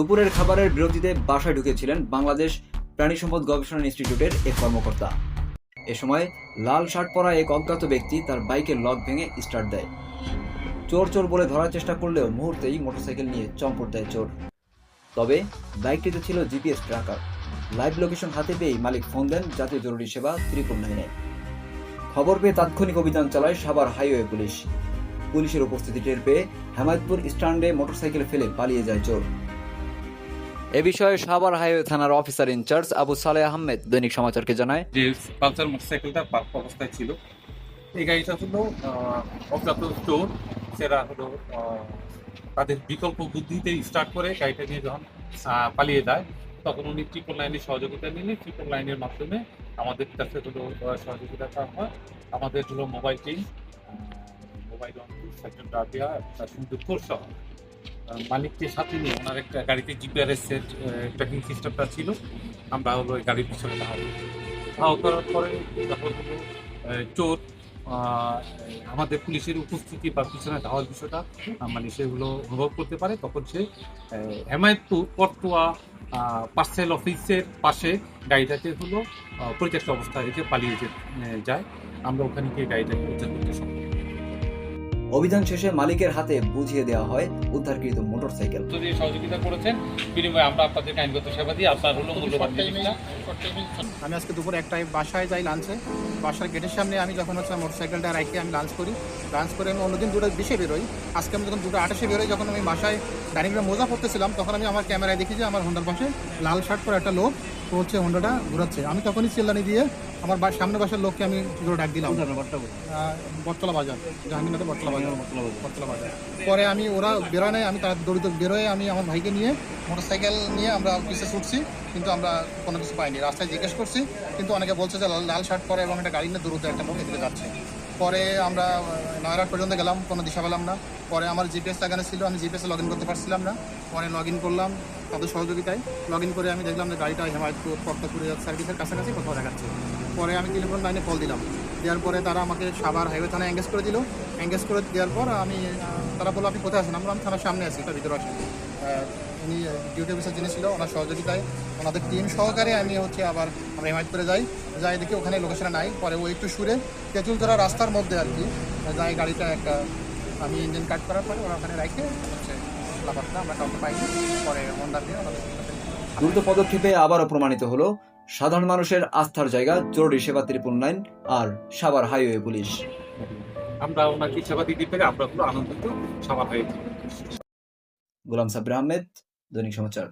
দুপুরের খাবারের বিরতিতে বাসায় ঢুকেছিলেন বাংলাদেশ প্রাণী সম্পদ গবেষণা ইনস্টিটিউটের এক কর্মকর্তা। এ সময় লাল শার্ট পরা এক অজ্ঞাত ব্যক্তি তার বাইকের লক ভেঙে স্টার্ট দেয়। চোর চোর বলে ধরার চেষ্টা করলেও মুহূর্তেই মোটরসাইকেল নিয়ে চম্পট দেয় চোর। তবে বাইকটিতে ছিল জিপিএস ট্র্যাকার। লাইভ লোকেশন হাতে পেয়েই মালিক ফোন দেন জাতীয় জরুরি সেবা ত্রিপুল নাইনে খবর পেয়ে তাৎক্ষণিক অভিযান চালায় সাভার হাইওয়ে পুলিশ। পুলিশের উপস্থিতি টের পেয়ে হেমায়তপুর স্ট্যান্ডে মোটরসাইকেল ফেলে পালিয়ে যায় চোর। এ বিষয়ে সাভার হাইওয়ে থানার officer in charge Abu Saleh Ahmed দৈনিক সমাচারকে জানায়। যে পালসার মোটরসাইকেলটা পার্ক অবস্থায় ছিল। এই গাড়িটা হলো অজ্ঞাত চোর সেরা হলো তাদের বিকল্প বুদ্ধিতে স্টার্ট করে গাড়িটা নিয়ে যখন পালিয়ে যায় তখন উনি ট্রিপল লাইনের সহযোগিতা নিলে ট্রিপল লাইনের মাধ্যমে আমাদের কাছে হলো সহযোগিতা করা হয়। আমাদের হলো মোবাইল টিম মোবাইল সেকশন ডাবিয়া তার আহ, মালিককে সাথে নিয়ে ওনার একটা গাড়িতে জিপিআরএস এর ট্র্যাকিং সিস্টেমটা ছিল আমরা হলো ওই গাড়ির পিছনে ধাওয়া। ধাওয়া করার পরে চোর আমাদের পুলিশের উপস্থিতি বা পিছনে ধাওয়ার বিষয়টা মানে সেগুলো অনুভব করতে পারে, তখন সে হেমায়তপুর পটুয়া পার্সেল অফিসের পাশে গাড়িটাকে হলো পরিত্যক্ত অবস্থায় রেখে পালিয়ে যায় আমরা ওখানে গিয়ে গাড়িটাকে উদ্ধার করতে সক্ষম। অভিযান শেষে মালিকের হাতে বুঝিয়ে দেওয়া হয় উদ্ধারকৃত মোটরসাইকেল। যদি সহযোগিতা করেছেন। বিনিময়ে আমরা আপনাদের আইনগত সেবা দিয়ে আপনার হলো মূল্যবান আমি আজকে দুপুর একটায় বাসায় যাই লাঞ্চে বাসার গেটের সামনে আমি যখন হচ্ছে মোটর সাইকেলটা রাখি আমি লাঞ্চ করি। লাঞ্চ করে আমি অন্যদিন দুটো বিশে বেরোই। আজকে আমি যখন দুটো আঠাশে বেরোই যখন আমি বাসায় ডাইনিং রুমে মোজা পড়তেছিলাম তখন আমি আমার ক্যামেরায় দেখি যে আমার হোন্ডার পাশে লাল শার্ট পরে একটা লোক ও হচ্ছে হোন্ডাটা ঘোরাচ্ছে। আমি তখনই চিল্লানি দিয়ে আমার সামনে বাসার লোককে আমি দুটো ডাক দিলাম। বটতলা বাজার জাহাঙ্গীরনগর বটতলা বাজার বটতলা বাজার পরে আমি ওরা বেরোয় নাই আমি তার দড়িত বেরোয় আমি আমার ভাইকে নিয়ে মোটরসাইকেল নিয়ে আমরা পিছিয়ে ছুটছি কিন্তু আমরা কোনো কিছু পাইনি। রাস্তায় জিজ্ঞেস করছি কিন্তু অনেকে বলছে যে লাল- শার্ট পরে এবং একটা গাড়ি নিয়ে দ্রুত একটা লোক এদিকে যাচ্ছে। পরে আমরা নয়রাট পর্যন্ত গেলাম, কোনো দিশা পেলাম না। পরে আমার জিপিএস লাগানো ছিল, আমি জিপিএসে লগ করতে পারছিলাম না। পরে লগ করলাম তাদের সহযোগিতায়। লগ করে আমি দেখলাম যে গাড়িটা হেমায়তপুর পট্টপুরে সার্ভিসের কাছাকাছি কোথাও দেখাচ্ছে। পরে আমি টেলিফোন লাইনে কল দিলাম। দেওয়ার পরে তারা আমাকে সাভার হাইওয়ে থানায় এঙ্গেজ করে দিল। এঙ্গেজ করে দেওয়ার পর আমি তারা বলল, আপনি কোথায় আছেন? আমরা আমি থানার সামনে আছি এটা ভিতরে আসেন। উনি ডিউটি অফিসার যিনি ছিল ওনার সহযোগিতায় ওনাদের টিম সহকারে আমি হচ্ছে আবার আমরা হেমায়ত করে যাই। যাই দেখি ওখানে লোকেশনে নাই পরে ও একটু সুরে তেঁতুলতলা রাস্তার মধ্যে আর কি যাই গাড়িটা একটা আমি ইঞ্জিন কাট করার পরে ওরা ওখানে রাখে হচ্ছে লাফাতটা আমরা কাউকে পাইনি পরে হন্ডা দিয়ে ওনাদের দ্রুত পদক্ষেপে আবারও প্রমাণিত হলো সাধারণ মানুষের আস্থার জায়গা জরুরি সেবা ত্রিপুল নাইন আর সাভার হাইওয়ে পুলিশ। আমরা ওনাকে সেবা দিতে পেরে আমরা হলো আনন্দিত সবার হয়েছি গোলাম সাব্বির আহমেদ দৈনিক সমাচার।